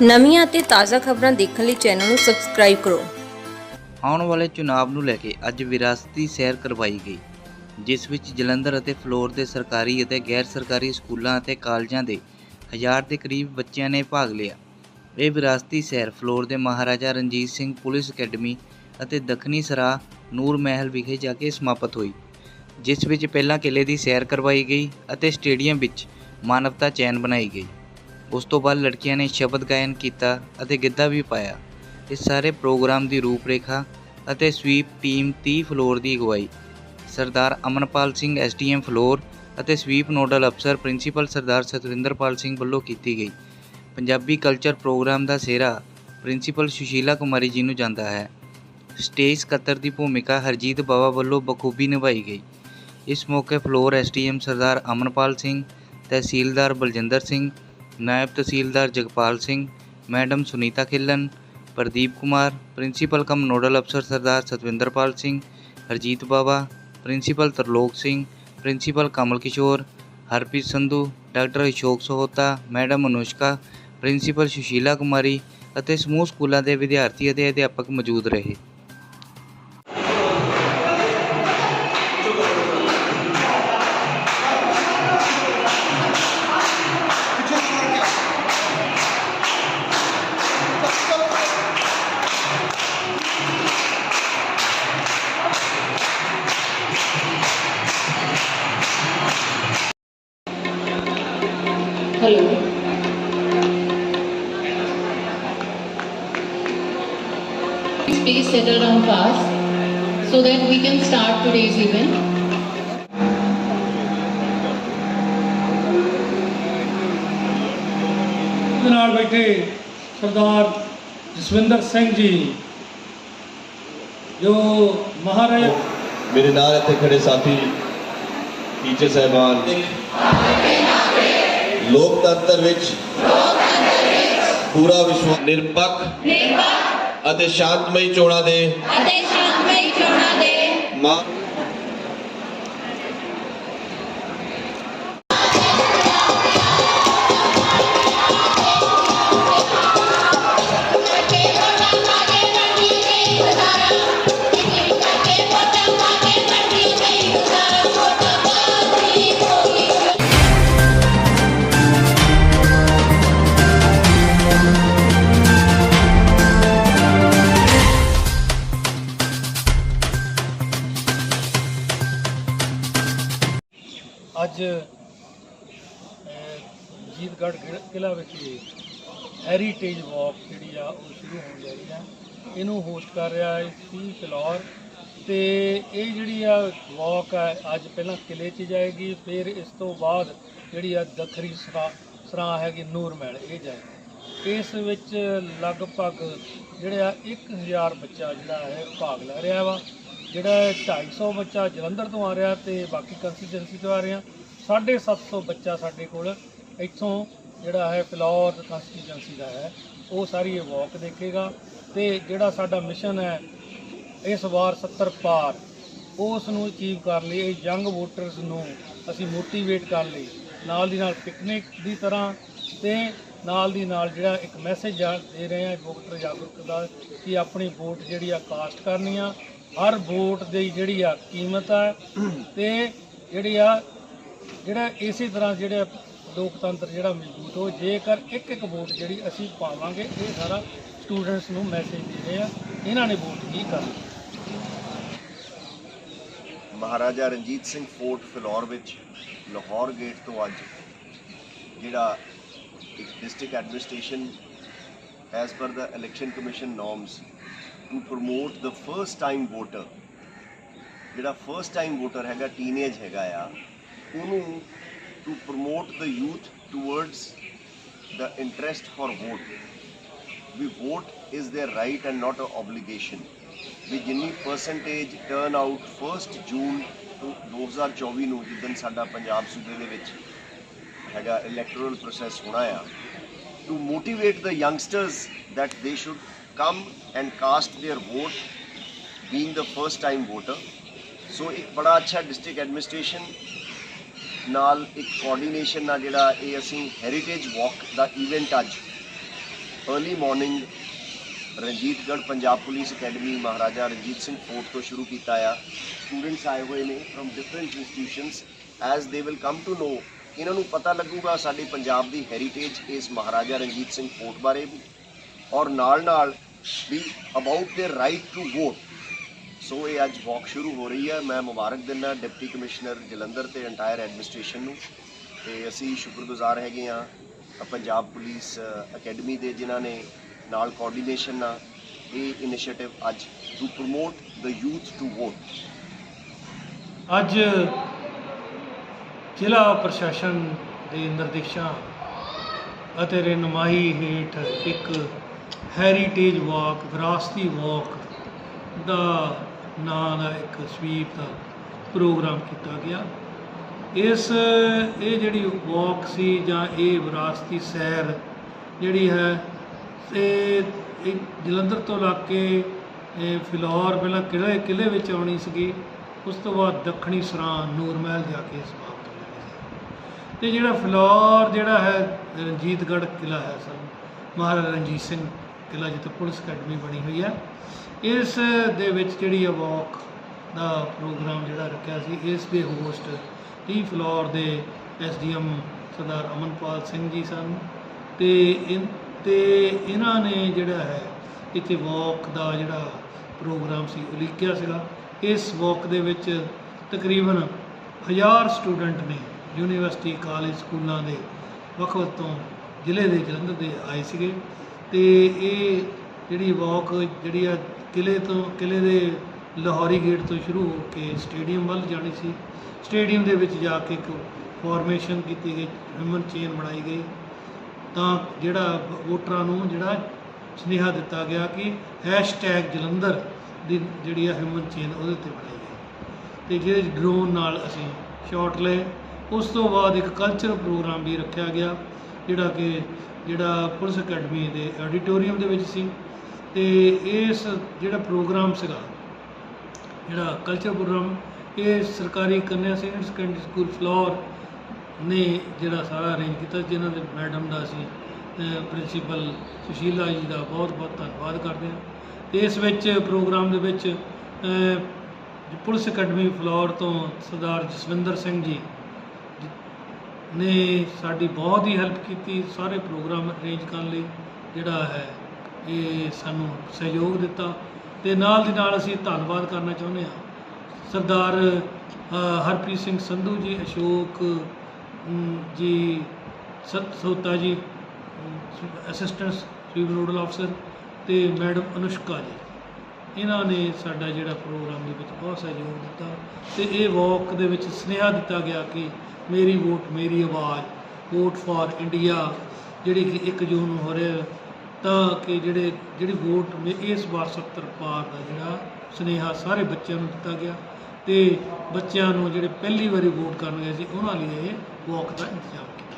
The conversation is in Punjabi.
ਨਵੀਆਂ ਅਤੇ ਤਾਜ਼ਾ ਖਬਰਾਂ ਦੇਖਣ ਲਈ ਚੈਨਲ ਨੂੰ ਸਬਸਕ੍ਰਾਈਬ ਕਰੋ। ਆਉਣ ਵਾਲੇ ਚੁਣਾਵ ਨੂੰ ਲੈ ਕੇ ਅੱਜ ਵਿਰਾਸਤੀ ਸੈਰ ਕਰਵਾਈ ਗਈ, ਜਿਸ ਵਿੱਚ ਜਲੰਧਰ ਅਤੇ ਫਲੋਰ ਦੇ ਸਰਕਾਰੀ ਅਤੇ ਗੈਰ ਸਰਕਾਰੀ ਸਕੂਲਾਂ ਅਤੇ ਕਾਲਜਾਂ ਦੇ ਹਜ਼ਾਰ ਦੇ ਕਰੀਬ ਬੱਚਿਆਂ ਨੇ ਭਾਗ ਲਿਆ। ਇਹ ਵਿਰਾਸਤੀ ਸੈਰ ਫਲੋਰ ਦੇ ਮਹਾਰਾਜਾ ਰਣਜੀਤ ਸਿੰਘ ਪੁਲਿਸ ਅਕੈਡਮੀ ਅਤੇ ਦੱਖਣੀ ਸਰਾ ਨੂਰ ਮਹਿਲ ਵਿਖੇ ਜਾ ਕੇ ਸਮਾਪਤ ਹੋਈ, ਜਿਸ ਵਿੱਚ ਪਹਿਲਾਂ ਕਿਲੇ ਦੀ ਸੈਰ ਕਰਵਾਈ ਗਈ ਅਤੇ ਸਟੇਡੀਅਮ ਵਿੱਚ ਮਾਨਵਤਾ ਚੈਨ ਬਣਾਈ ਗਈ। ਉਸ ਤੋਂ ਬਾਅਦ ਲੜਕੀਆਂ ਨੇ ਸ਼ਬਦ ਗਾਇਨ ਕੀਤਾ ਅਤੇ ਗਿੱਧਾ ਵੀ ਪਾਇਆ। ਇਸ ਸਾਰੇ ਪ੍ਰੋਗਰਾਮ ਦੀ ਰੂਪਰੇਖਾ ਅਤੇ ਸਵੀਪ ਟੀਮ 30 ਫਲੋਰ ਦੀ ਅਗਵਾਈ। ਸਰਦਾਰ ਅਮਨਪਾਲ ਸਿੰਘ ਐਸਡੀਐਮ ਫਲੋਰ ਅਤੇ ਸਵੀਪ ਨੋਡਲ ਅਫਸਰ ਪ੍ਰਿੰਸੀਪਲ ਸਰਦਾਰ ਸਤਵਿੰਦਰਪਾਲ ਸਿੰਘ ਵੱਲੋਂ ਕੀਤੀ ਗਈ। ਪੰਜਾਬੀ ਕਲਚਰ ਪ੍ਰੋਗਰਾਮ ਦਾ ਸਿਹਰਾ ਪ੍ਰਿੰਸੀਪਲ ਸੁਸ਼ੀਲਾ ਕੁਮਾਰੀ ਜੀ ਨੂੰ ਜਾਂਦਾ ਹੈ। ਸਟੇਜ ਸਕੱਤਰ ਦੀ ਭੂਮਿਕਾ ਹਰਜੀਤ ਬਾਵਾ ਵੱਲੋਂ ਬਖੂਬੀ ਨਿਭਾਈ ਗਈ। ਇਸ ਮੌਕੇ ਫਲੋਰ ਐਸਡੀਐਮ ਸਰਦਾਰ ਅਮਨਪਾਲ ਸਿੰਘ, ਤਹਿਸੀਲਦਾਰ ਬਲਜਿੰਦਰ ਸਿੰਘ ਨਾਇਬ tehsildar Jagpal Singh, madam Sunita Khillan, Pradeep Kumar, principal cum nodal ਅਫਸਰ Sardar Satvinderpal Singh, Harjeet Bawa, principal Tarlok Singh, principal Kamal Kishore, Harpreet Sandhu, doctor Ashok Sahota, madam Anushka, principal Sushila Kumari ਅਤੇ ਸਮੂਹ ਸਕੂਲਾਂ ਦੇ ਵਿਦਿਆਰਥੀ ਅਤੇ ਅਧਿਆਪਕ ਮੌਜੂਦ ਰਹੇ। Settle down fast so that we can start today's event. ਨਾਲ ਬੈਠੇ ਸਰਦਾਰ ਜਸਵਿੰਦਰ ਸਿੰਘ ਜੀ ਜੋ ਮਹਾਰਾਜਾ ਮੇਰੇ ਨਾਲ ਇੱਥੇ ਖੜੇ ਸਾਥੀ ਟੀਚਰ ਸਹਿਬਾਨ ਲੋਕਤੰਤਰ ਵਿੱਚ ਪੂਰਾ ਵਿਸ਼ਵਾਸ ਨਿਰਪੱਖ ਅਤੇ ਸ਼ਾਂਤਮਈ ਚੋਣਾਂ ਦੇ ਅਤੇ ਸ਼ਾਂਤਮਈ ਚੋਣਾਂ ਦੇ ਮਾਂ ਅੱਜ ਅਹ, ਜੀਤਗੜ੍ਹ ਕਿਲ- ਕਿਲ੍ਹਾ ਵਿਖੇ ਹੈਰੀਟੇਜ ਵਾਕ ਜਿਹੜੀ ਆ ਉਹ ਸ਼ੁਰੂ ਹੋਣ ਜਾ ਰਹੀ ਆ। ਇਹਨੂੰ ਹੋਸਟ ਕਰ ਰਿਹਾ ਹੈ ਸੀ ਫਿਲੌਰ ਤੇ ਇਹ ਜਿਹੜੀ ਆ ਵਾਕ ਆ ਅੱਜ ਪਹਿਲਾਂ ਕਿਲੇ 'ਚ ਜਾਏਗੀ ਫਿਰ ਇਸ ਤੋਂ ਬਾਅਦ ਜਿਹੜੀ ਆ ਦੱਖਰੀ ਸਰਾ ਸਰਾਂ ਹੈਗੀ ਨੂਰ ਮਹਿਲ ਇਹ ਜਾਏਗੀ। ਇਸ ਵਿੱਚ ਲਗਭਗ ਜਿਹੜੇ ਆ 1000 ਬੱਚਾ ਜਿਹੜਾ ਹੈ ਭਾਗ ਲੈ ਰਿਹਾ ਵਾ। ਜਿਹੜਾ 250 ਬੱਚਾ ਜਲੰਧਰ ਤੋਂ ਆ ਰਿਹਾ ਤੇ ਬਾਕੀ ਕੰਸਟੀਟੈਂਸੀ ਤੋਂ ਆ ਰਿਹਾ 750 ਬੱਚਾ ਸਾਡੇ ਕੋਲ ਇੱਥੋਂ ਜਿਹੜਾ ਹੈ ਫਲੋਰ ਕੰਸਟੀਟੈਂਸੀ ਦਾ ਹੈ, ਉਹ ਸਾਰੀ ਇਹ ਵਾਕ ਦੇਖੇਗਾ ਤੇ ਜਿਹੜਾ ਸਾਡਾ ਮਿਸ਼ਨ ਹੈ ਇਸ ਵਾਰ 70 ਪਾਰ, ਉਸ ਨੂੰ ਅਚੀਵ ਕਰਨ ਲਈ, ਇਹ ਯੰਗ ਵੋਟਰਸ ਨੂੰ ਅਸੀਂ ਮੋਟੀਵੇਟ ਕਰਨ ਲਈ, ਨਾਲ ਦੀ ਨਾਲ ਪਿਕਨਿਕ ਦੀ ਤਰ੍ਹਾਂ ਤੇ ਨਾਲ ਦੀ ਨਾਲ ਜਿਹੜਾ ਇੱਕ ਮੈਸੇਜ ਆ, ਦੇ ਰਹੇ ਆ ਵੋਟਰ ਜਾਗਰੂਕ ਦਾ ਕਿ ਆਪਣੀ ਵੋਟ ਜਿਹੜੀ ਆ ਕਾਸਟ ਕਰਨੀ ਆ ਹਰ ਵੋਟ ਦੀ ਜਿਹੜੀ ਆ ਕੀਮਤ ਆ ਤੇ ਜਿਹੜੀ ਆ, ਜਿਹੜਾ ਇਸੇ ਤਰ੍ਹਾਂ ਜਿਹੜਾ ਲੋਕਤੰਤਰ ਜਿਹੜਾ ਮਜ਼ਬੂਤ ਹੋ, ਜੇਕਰ ਇੱਕ ਇੱਕ ਵੋਟ ਜਿਹੜੀ ਅਸੀਂ ਪਾਵਾਂਗੇ, ਇਹ ਸਾਰਾ ਸਟੂਡੈਂਟਸ ਨੂੰ ਮੈਸੇਜ ਦੇ ਰਹੇ ਆ, ਇਹਨਾਂ ਨੇ ਵੋਟ ਕੀ ਕਰਨੀ? ਮਹਾਰਾਜਾ ਰਣਜੀਤ ਸਿੰਘ ਫੋਰਟ ਫਿਲੌਰ ਵਿੱਚ ਲਾਹੌਰ ਗੇਟ ਤੋਂ ਅੱਜ ਜਿਹੜਾ ਇੱਕ district administration as per the election commission norms to promote the first time voter ਜਿਹੜਾ ਫਰਸਟ ਟਾਈਮ ਵੋਟਰ ਹੈਗਾ ਟੀਨੇਜ ਹੈਗਾ ਆ, ਉਹਨੂੰ to promote the youth towards the interest for vote we vote is their right and not a obligation ਵੀ ਜਿੰਨੀ ਪਰਸੈਂਟੇਜ ਟਰਨ ਆਊਟ 1 ਜੂਨ 2024 ਨੂੰ ਜਿਸ ਦਿਨ ਸਾਡਾ ਪੰਜਾਬ ਸੂਬੇ ਦੇ ਵਿੱਚ ਹੈਗਾ ਇਲੈਕਟੋਰਲ ਪ੍ਰੋਸੈਸ ਹੋਣਾ ਆ to motivate the youngsters that they should come and cast their vote, being the first time voter. So ਇੱਕ ਬੜਾ ਅੱਛਾ ਡਿਸਟ੍ਰਿਕਟ ਐਡਮਿਨਿਸਟ੍ਰੇਸ਼ਨ ਨਾਲ ਇੱਕ ਕੋਆਰਡੀਨੇਸ਼ਨ ਨਾਲ ਜਿਹੜਾ ਇਹ ਅਸੀਂ ਹੈਰੀਟੇਜ ਵਾਕ ਦਾ ਇਵੈਂਟ ਅੱਜ early morning Ranjitgarh Punjab police academy Maharaja Ranjit Singh fort ਤੋਂ ਸ਼ੁਰੂ ਕੀਤਾ ਆ ਸਟੂਡੈਂਟਸ ਆਏ ਹੋਏ ਨੇ from different institutions as they will come to know ਇਹਨਾਂ ਨੂੰ ਪਤਾ ਲੱਗੂਗਾ ਸਾਡੇ ਪੰਜਾਬ ਦੀ ਹੈਰੀਟੇਜ ਇਸ ਮਹਾਰਾਜਾ ਰਣਜੀਤ ਸਿੰਘ ਫੋਰਟ ਬਾਰੇ ਵੀ ਔਰ ਨਾਲ ਨਾਲ ਵੀ about the right to vote so ਇਹ ਅੱਜ ਵਾਕ ਸ਼ੁਰੂ ਹੋ ਰਹੀ ਹੈ। ਮੈਂ ਮੁਬਾਰਕ ਦਿੰਦਾ ਡਿਪਟੀ ਕਮਿਸ਼ਨਰ ਜਲੰਧਰ ਤੇ ਇੰਟਾਇਰ ਐਡਮਿਨਿਸਟ੍ਰੇਸ਼ਨ ਨੂੰ। ਤੇ ਅਸੀਂ ਸ਼ੁਕਰਗੁਜ਼ਾਰ ਹੈਗੇ ਆ ਪੰਜਾਬ ਪੁਲਿਸ ਅਕੈਡਮੀ ਦੇ ਜਿਨ੍ਹਾਂ ਨੇ ਨਾਲ ਕੋਆਰਡੀਨੇਸ਼ਨ ਨਾਲ ਇਹ ਇਨੀਸ਼ੀਏਟਿਵ ਅੱਜ to promote the youth to vote ਅੱਜ ਜ਼ਿਲ੍ਹਾ ਪ੍ਰਸ਼ਾਸਨ ਦੇ ਨਿਰਦੇਸ਼ਾਂ ਅਤੇ ਰਹਿਨੁਮਾਈ ਹੇਠ ਇੱਕ ਹੈਰੀਟੇਜ ਵਾਕ ਵਿਰਾਸਤੀ ਵਾਕ ਦਾ ਨਾਂ ਦਾ ਇੱਕ ਸਵੀਪ ਦਾ ਪ੍ਰੋਗਰਾਮ ਕੀਤਾ ਗਿਆ। ਇਸ, ਇਹ ਜਿਹੜੀ ਵਾਕ ਸੀ ਜਾਂ ਇਹ ਵਿਰਾਸਤੀ ਸੈਰ ਜਿਹੜੀ ਹੈ, ਤੇ ਇਹ ਜਲੰਧਰ ਤੋਂ ਲੱਗ ਕੇ ਫਿਲੌਰ ਪਹਿਲਾਂ ਕਿਲੇ ਕਿਲੇ ਵਿੱਚ ਆਉਣੀ ਸੀਗੀ, ਉਸ ਤੋਂ ਬਾਅਦ ਦੱਖਣੀ ਸਰਾਂ ਨੂਰਮਹਿਲ ਜਾ ਕੇ ਸਮਾਪਤ ਹੋ ਜਾਣੀ ਸੀ। ਤੇ ਜਿਹੜਾ ਫਿਲੌਰ ਜਿਹੜਾ ਹੈ, ਰਣਜੀਤਗੜ੍ਹ ਕਿਲਾ ਹੈ ਸਰ ਮਹਾਰਾਜਾ ਰਣਜੀਤ ਸਿੰਘ ਕਿਲਾ ਜਿੱਥੇ ਪੁਲਿਸ ਅਕੈਡਮੀ ਬਣੀ ਹੋਈ ਹੈ। ਇਸ ਦੇ ਵਿੱਚ ਜਿਹੜੀ ਆ ਵਾਕ ਦਾ ਪ੍ਰੋਗਰਾਮ ਜਿਹੜਾ ਰੱਖਿਆ ਸੀ, ਇਸ ਦੇ ਹੋਸਟ ਟੀ ਫਲੋਰ ਦੇ ਐਸਡੀਐਮ ਸਰਦਾਰ ਅਮਨਪਾਲ ਸਿੰਘ ਜੀ ਸਨ ਤੇ ਇਨ, ਤੇ ਇਹਨਾਂ ਨੇ ਜਿਹੜਾ ਹੈ, ਇੱਥੇ ਵਾਕ ਦਾ ਜਿਹੜਾ ਪ੍ਰੋਗਰਾਮ ਸੀ ਉਲੀਕਿਆ ਸੀਗਾ। ਇਸ ਵਾਕ ਦੇ ਵਿੱਚ ਤਕਰੀਬਨ ਹਜ਼ਾਰ ਸਟੂਡੈਂਟ ਨੇ ਯੂਨੀਵਰਸਿਟੀ ਕਾਲਜ ਸਕੂਲਾਂ ਦੇ ਵੱਖ ਵੱਖ ਤੋਂ ਜ਼ਿਲ੍ਹੇ ਦੇ ਜਲੰਧਰ ਦੇ ਆਏ ਸੀਗੇ। ਅਤੇ ਇਹ ਜਿਹੜੀ ਵਾਕ ਜਿਹੜੀ ਆ ਕਿਲ੍ਹੇ ਤੋਂ, ਕਿਲ੍ਹੇ ਦੇ ਲਾਹੌਰੀ ਗੇਟ ਤੋਂ ਸ਼ੁਰੂ ਹੋ ਕੇ ਸਟੇਡੀਅਮ ਵੱਲ ਜਾਣੀ ਸੀ। ਸਟੇਡੀਅਮ ਦੇ ਵਿੱਚ ਜਾ ਕੇ ਇੱਕ ਫਾਰਮੇਸ਼ਨ ਕੀਤੀ ਗਈ ਹਿਊਮਨ ਚੇਨ ਬਣਾਈ ਗਈ। ਤਾਂ ਜਿਹੜਾ ਵੋਟਰਾਂ ਨੂੰ ਜਿਹੜਾ ਸੁਨੇਹਾ ਦਿੱਤਾ ਗਿਆ ਕਿ ਹੈਸ਼ਟੈਗ ਜਲੰਧਰ ਦੀ ਜਿਹੜੀ ਆ ਹਿਊਮਨ ਚੇਨ ਉਹਦੇ ਉੱਤੇ ਬਣਾਈ ਗਈ। ਤੇ ਜਿਹਦੇ ਡਰੋਨ ਨਾਲ ਅਸੀਂ ਸ਼ਾਟ ਲਏ। ਉਸ ਤੋਂ ਬਾਅਦ ਇੱਕ ਕਲਚਰ ਪ੍ਰੋਗਰਾਮ ਵੀ ਰੱਖਿਆ ਗਿਆ। ਜਿਹੜਾ ਕਿ ਜਿਹੜਾ ਪੁਲਿਸ ਅਕੈਡਮੀ ਦੇ ਆਡੀਟੋਰੀਅਮ ਦੇ ਵਿੱਚ ਸੀ ਤੇ ਇਸ ਜਿਹੜਾ ਪ੍ਰੋਗਰਾਮ ਸੀਗਾ, ਜਿਹੜਾ ਕਲਚਰ ਪ੍ਰੋਗਰਾਮ ਇਹ ਸਰਕਾਰੀ ਕੰਨਿਆ ਸੀਨੀਅਰ ਸੈਕੰਡਰੀ ਸਕੂਲ ਫਲੋਰ ਨੇ ਜਿਹੜਾ ਸਾਰਾ ਅਰੇਂਜ ਕੀਤਾ, ਜਿਨ੍ਹਾਂ ਦੇ ਮੈਡਮ ਦਾ ਅਸੀਂ ਪ੍ਰਿੰਸੀਪਲ ਸੁਸ਼ੀਲਾ ਜੀ ਦਾ ਬਹੁਤ ਬਹੁਤ ਧੰਨਵਾਦ ਕਰਦੇ ਹਾਂ। ਤੇ ਇਸ ਵਿੱਚ ਪ੍ਰੋਗਰਾਮ ਦੇ ਵਿੱਚ ਪੁਲਿਸ ਅਕੈਡਮੀ ਫਲੋਰ ਤੋਂ ਸਰਦਾਰ ਜਸਵਿੰਦਰ ਸਿੰਘ ਜੀ ਨੇ ਸਾਡੀ ਬਹੁਤ ਹੀ ਹੈਲਪ ਕੀਤੀ, ਸਾਰੇ ਪ੍ਰੋਗਰਾਮ ਅਰੇਂਜ ਕਰਨ ਲਈ, ਜਿਹੜਾ ਹੈ, ਇਹ ਸਾਨੂੰ ਸਹਿਯੋਗ ਦਿੱਤਾ ਤੇ ਨਾਲ ਦੀ ਨਾਲ ਅਸੀਂ ਧੰਨਵਾਦ ਕਰਨਾ ਚਾਹੁੰਦੇ ਹਾਂ ਸਰਦਾਰ ਹਰਪ੍ਰੀਤ ਸਿੰਘ ਸੰਧੂ ਜੀ, ਅਸ਼ੋਕ ਜੀ, ਸਤ ਸੋਤਾ ਜੀ ਅਸਿਸਟੈਂਟ ਸਵੀਪ ਨੋਡਲ ਅਫਸਰ ਤੇ ਮੈਡਮ ਅਨੁਸ਼ਕਾ ਜੀ। ਇਹਨਾਂ ਨੇ ਸਾਡਾ ਜਿਹੜਾ ਪ੍ਰੋਗਰਾਮ ਦੇ ਵਿੱਚ ਬਹੁਤ ਸਹਿਯੋਗ ਦਿੱਤਾ ਤੇ ਇਹ ਵਾਕ ਦੇ ਵਿੱਚ ਸੁਨੇਹਾ ਦਿੱਤਾ ਗਿਆ ਕਿ ਮੇਰੀ ਵੋਟ ਮੇਰੀ ਆਵਾਜ਼, ਵੋਟ ਫਾਰ ਇੰਡੀਆ, ਜਿਹੜੀ ਕਿ 1 ਜੂਨ ਨੂੰ ਹੋ ਰਿਹਾ ਤਾਂ ਕਿ ਜਿਹੜੇ, ਜਿਹੜੀ ਵੋਟ ਮੇ ਇਸ ਵਾਰ 70 ਪਾਰ ਦਾ ਜਿਹੜਾ ਸੁਨੇਹਾ ਸਾਰੇ ਬੱਚਿਆਂ ਨੂੰ ਦਿੱਤਾ ਗਿਆ ਤੇ ਬੱਚਿਆਂ ਨੂੰ ਜਿਹੜੇ ਪਹਿਲੀ ਵਾਰੀ ਵੋਟ ਕਰਨ ਗਏ ਸੀ, ਉਹਨਾਂ ਲਈ ਇਹ ਵਾਕ ਦਾ ਇੰਤਜ਼ਾਮ ਕੀਤਾ।